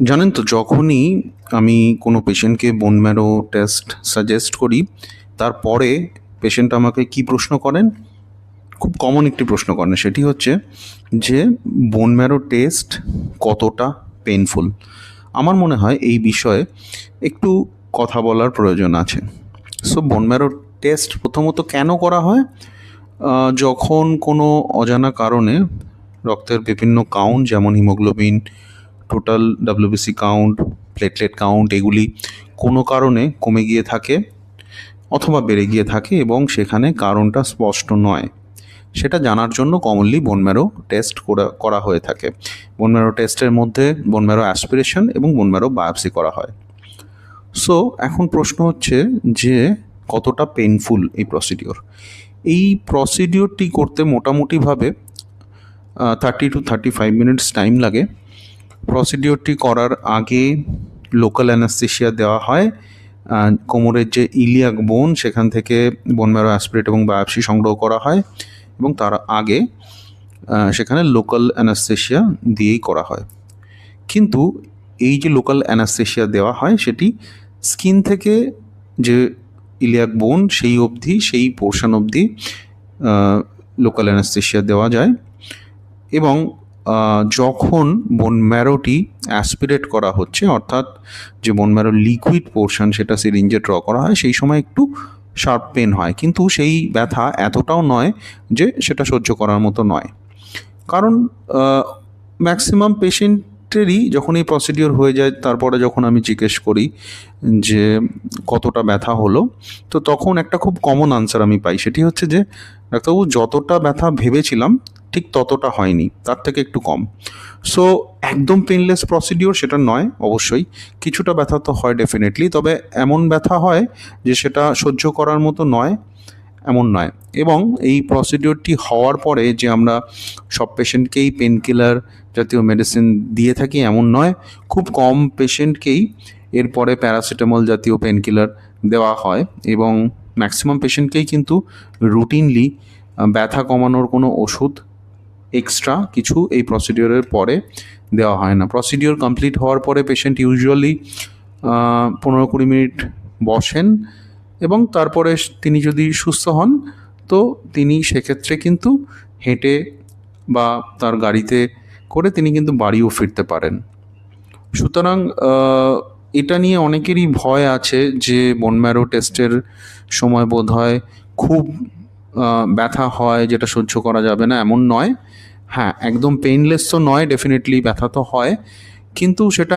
জানেন তো, যখনই আমি কোনো পেশেন্টকে বোন ম্যারো টেস্ট সাজেস্ট করি, তারপরে পেশেন্ট আমাকে কি প্রশ্ন করেন? খুব কমন একটি প্রশ্ন করেন, সেটি হচ্ছে যে বোন ম্যারো টেস্ট কতটা পেনফুল আমার মনে হয় এই বিষয়ে একটু কথা বলার প্রয়োজন আছে। সো বোন ম্যারো টেস্ট প্রথমত কেন করা হয়? যখন কোনো অজানা কারণে রক্তের বিভিন্ন কাউন্ট যেমন haemoglobin total WBC count platelet count এগুলি কোনো কারণে কমে গিয়ে থাকে অথবা বেড়ে গিয়ে থাকে এবং সেখানে কারণটা স্পষ্ট নয়। সেটা জানার জন্য কমনলি বোনম্যারো টেস্ট করা হয়ে থাকে। বোনম্যারো টেস্টের মধ্যে বোনম্যারো অ্যাসপিরেশন এবং বোনম্যারো বায়োপসি করা হয়। সো এখন প্রশ্ন হচ্ছে যে কতটা পেনফুল এই প্রসিডিওর এই প্রসিডিওরটি করতে মোটামুটিভাবে thirty two thirty five minutes time লাগে। প্রসিডিওরটি করার আগে লোকাল অ্যানাস্থেশিয়া দেওয়া হয়। কোমরের যে ইলিয়াক বোন সেখান থেকে বোন ম্যারো অ্যাসপিরেট এবং বায়োপসি সংগ্রহ করা হয় এবং তার আগে সেখানে লোকাল অ্যানাস্থেশিয়া দিয়েই করা হয়। কিন্তু এই যে লোকাল অ্যানাস্থেশিয়া দেওয়া হয়, সেটি স্কিন থেকে যে ইলিয়াক বোন সেই অবধি, সেই পোর্শন অবধি লোকাল অ্যানাস্থেশিয়া দেওয়া যায় এবং যখন বোন ম্যারোটি অ্যাসপিরেট করা হচ্ছে, অর্থাৎ যে বোন ম্যারো লিকুইড পোর্শন সেটা সিরিঞ্জে ড্র করা হয়, সেই সময় একটু শার্প পেন হয়। কিন্তু সেই ব্যথা এতটাও নয় যে সেটা সহ্য করার মতো নয়। কারণ ম্যাক্সিমাম পেশেন্টেরই যখন এই প্রসিডিওর হয়ে যায়, তারপরে যখন আমি জিজ্ঞেস করি যে কতটা ব্যথা হলো, তো তখন একটা খুব কমন আনসার আমি পাই। সেটি হচ্ছে যে, ডাক্তারবাবু, যতটা ব্যথা ভেবেছিলাম ঠিক ততটা হয়নি, তার থেকে একটু কম। সো একদম পেনলেস প্রসিডিওর সেটা নয়, অবশ্যই। কিছুটা ব্যথা তো হয় ডেফিনেটলি তবে এমন ব্যথা হয় যে সেটা সহ্য করার মতো নয়, এমন নয়। এবং এই প্রসিডিওরটি হওয়ার পরে যে আমরা সব পেশেন্টকেই পেন কিলার জাতীয় মেডিসিন দিয়ে থাকি, এমন নয়। খুব কম পেশেন্টকেই এরপরে প্যারাসিটামল জাতীয় পেন কিলার দেওয়া হয় এবং ম্যাক্সিমাম পেশেন্টকেই কিন্তু রুটিনলি ব্যথা কমানোর কোনো ওষুধ এক্সট্রা কিছু এই প্রসিডিওরের পরে দেওয়া হয় না। প্রসিডিওর কমপ্লিট হওয়ার পরে পেশেন্ট ইউজুয়ালি পনেরো কুড়ি মিনিট বসেন এবং তারপরে তিনি যদি সুস্থ হন, তো তিনি সেক্ষেত্রে কিন্তু হেঁটে বা তার গাড়িতে করে তিনি কিন্তু বাড়িও ফিরতে পারেন। সুতরাং এটা নিয়ে অনেকেরই ভয় আছে যে বোনম্যারো টেস্টের সময় বোধ হয় খুব ব্যথা হয়, যেটা সহ্য করা যাবে না, এমন নয়। হ্যাঁ একদম পেইনলেস তো নয় ডেফিনেটলি ব্যথা তো হয়। কিন্তু সেটা